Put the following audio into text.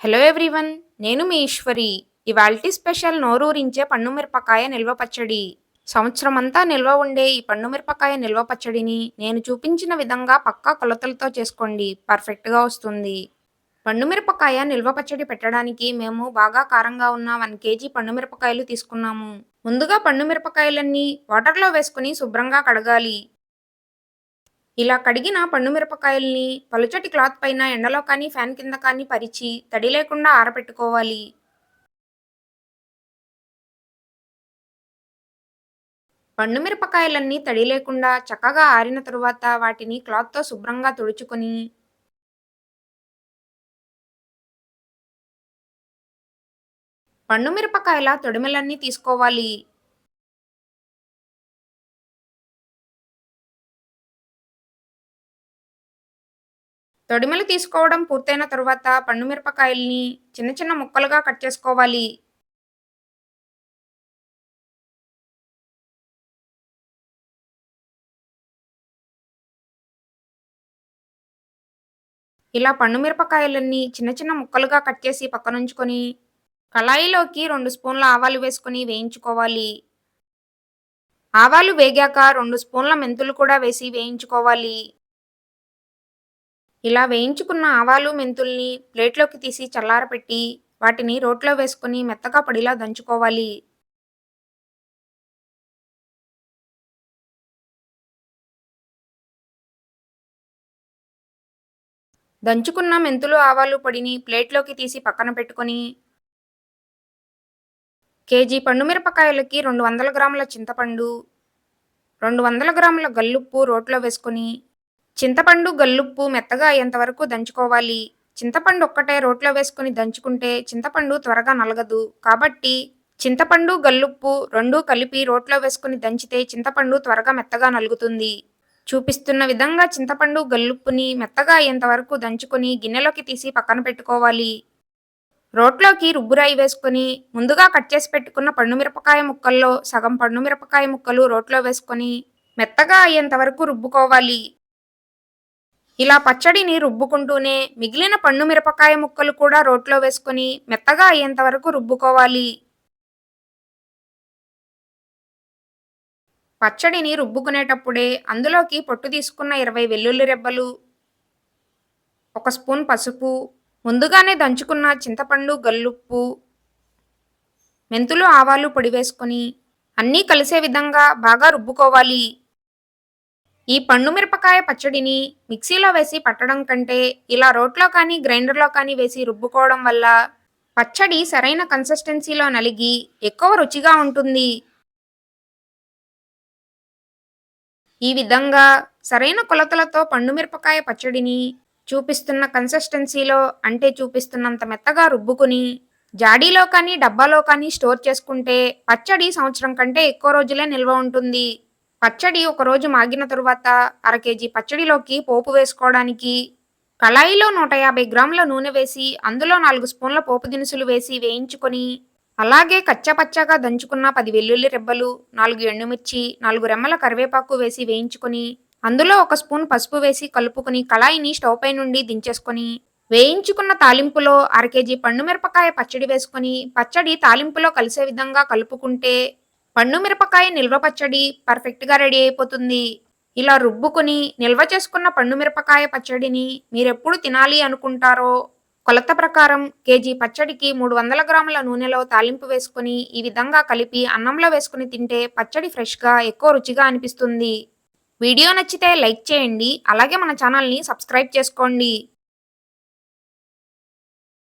Hello everyone నేను మీ ఈశ్వరి. ఇవాల్టి special నోరూరించే పండు మిరపకాయ నిల్వ పచ్చడి. సంవత్సరం అంతా నిల్వ ఉండే ఈ పండు మిరపకాయ నిల్వ పచ్చడిని నేను చూపించిన విధంగా పక్కా కొలతలతో చేసుకోండి పర్ఫెక్ట్గా వస్తుంది. పండు మిరపకాయ నిల్వ పచ్చడి పెట్టడానికి మేము బాగా కారంగా ఉన్న వన్ కేజీ పండు మిరపకాయలు తీసుకున్నాము. ముందుగా పండు మిరపకాయలన్నీ వాటర్లో వేసుకుని శుభ్రంగా కడగాలి. ఇలా కడిగిన పండు మిరపకాయల్ని పలుచటి క్లాత్ పైన ఎండలో కానీ ఫ్యాన్ కింద కానీ పరిచి తడి లేకుండా ఆరబెట్టుకోవాలి పండు మిరపకాయలన్నీ తడి లేకుండా చక్కగా ఆరిన తరువాత వాటిని క్లాత్తో శుభ్రంగా తుడుచుకొని పండు మిరపకాయల తొడిమెలన్నీ తీసుకోవాలి. తొడిమలు తీసుకోవడం పూర్తయిన తరువాత పండు మిరపకాయల్ని చిన్న చిన్న ముక్కలుగా కట్ చేసుకోవాలి. ఇలా పండు మిరపకాయలన్నీ చిన్న చిన్న ముక్కలుగా కట్ చేసి పక్కనుంచుకొని కళాయిలోకి రెండు స్పూన్ల ఆవాలు వేసుకొని వేయించుకోవాలి. ఆవాలు వేగాక రెండు స్పూన్ల మెంతులు కూడా వేసి వేయించుకోవాలి. ఇలా వేయించుకున్న ఆవాలు మెంతుల్ని ప్లేట్లోకి తీసి చల్లారపెట్టి వాటిని రోట్లో వేసుకుని మెత్తగా పొడిలా దంచుకోవాలి. దంచుకున్న మెంతులు ఆవాలు పొడిని ప్లేట్లోకి తీసి పక్కన పెట్టుకొని కేజీ పండు మిరపకాయలకి రెండు వందల గ్రాముల చింతపండు రెండు వందల గ్రాముల గల్లుప్పు రోట్లో వేసుకొని చింతపండు గల్లుప్పు మెత్తగా అయ్యేంత వరకు దంచుకోవాలి. చింతపండు ఒక్కటే రోట్లో వేసుకుని దంచుకుంటే చింతపండు త్వరగా నలగదు. కాబట్టి చింతపండు గల్లుప్పు రెండూ కలిపి రోట్లో వేసుకుని దంచితే చింతపండు త్వరగా మెత్తగా నలుగుతుంది. చూపిస్తున్న విధంగా చింతపండు గల్లుప్పుని మెత్తగా అయ్యేంత వరకు దంచుకొని గిన్నెలోకి తీసి పక్కన పెట్టుకోవాలి. రోట్లోకి రుబ్బురాయి వేసుకొని ముందుగా కట్ చేసి పెట్టుకున్న పండు మిరపకాయ ముక్కల్లో సగం పండు మిరపకాయ ముక్కలు రోట్లో వేసుకొని మెత్తగా అయ్యేంత వరకు రుబ్బుకోవాలి. ఇలా పచ్చడిని రుబ్బుకుంటూనే మిగిలిన పండు మిరపకాయ ముక్కలు కూడా రోట్లో వేసుకొని మెత్తగా అయ్యేంత వరకు రుబ్బుకోవాలి. పచ్చడిని రుబ్బుకునేటప్పుడే అందులోకి పొట్టు తీసుకున్న ఇరవై వెల్లుల్లి రెబ్బలు ఒక స్పూన్ పసుపు ముందుగానే దంచుకున్న చింతపండు గల్లుప్పు మెంతులు ఆవాలు పొడి వేసుకొని అన్నీ కలిసే విధంగా బాగా రుబ్బుకోవాలి. ఈ పండు మిరపకాయ పచ్చడిని మిక్సీలో వేసి పట్టడం కంటే ఇలా రోట్లో కానీ గ్రైండర్లో కానీ వేసి రుబ్బుకోవడం వల్ల పచ్చడి సరైన కన్సిస్టెన్సీలో నలిగి ఎక్కువ రుచిగా ఉంటుంది. ఈ విధంగా సరైన కొలతలతో పండు మిరపకాయ పచ్చడిని చూపిస్తున్న కన్సిస్టెన్సీలో అంటే చూపిస్తున్నంత మెత్తగా రుబ్బుకుని జాడీలో కానీ డబ్బాలో కానీ స్టోర్ చేసుకుంటే పచ్చడి సంవత్సరం కంటే ఎక్కువ రోజులే నిల్వ ఉంటుంది. పచ్చడి ఒకరోజు మాగిన తరువాత అర కేజీ పచ్చడిలోకి పోపు వేసుకోవడానికి కళాయిలో నూట యాభై గ్రాముల నూనె వేసి అందులో నాలుగు స్పూన్ల పోపు దినుసులు వేసి వేయించుకొని అలాగే కచ్చపచ్చగా దంచుకున్న పది వెల్లుల్లి రెబ్బలు నాలుగు ఎండుమిర్చి నాలుగు రెమ్మల కరివేపాకు వేసి వేయించుకొని అందులో ఒక స్పూన్ పసుపు వేసి కలుపుకొని కళాయిని స్టవ్ పై నుండి దించేసుకొని వేయించుకున్న తాలింపులో అర కేజీ పండు మిరపకాయ పచ్చడి వేసుకొని పచ్చడి తాలింపులో కలిసే విధంగా కలుపుకుంటే పండు మిరపకాయ నిల్వ పచ్చడి పర్ఫెక్ట్గా రెడీ అయిపోతుంది. ఇలా రుబ్బుకుని నిల్వ చేసుకున్న పండు మిరపకాయ పచ్చడిని మీరెప్పుడు తినాలి అనుకుంటారో కొలత ప్రకారం కేజీ పచ్చడికి మూడు వందల గ్రాముల నూనెలో తాలింపు వేసుకుని ఈ విధంగా కలిపి అన్నంలో వేసుకుని తింటే పచ్చడి ఫ్రెష్గా ఎక్కువ రుచిగా అనిపిస్తుంది. వీడియో నచ్చితే లైక్ చేయండి అలాగే మన ఛానల్ని సబ్స్క్రైబ్ చేసుకోండి.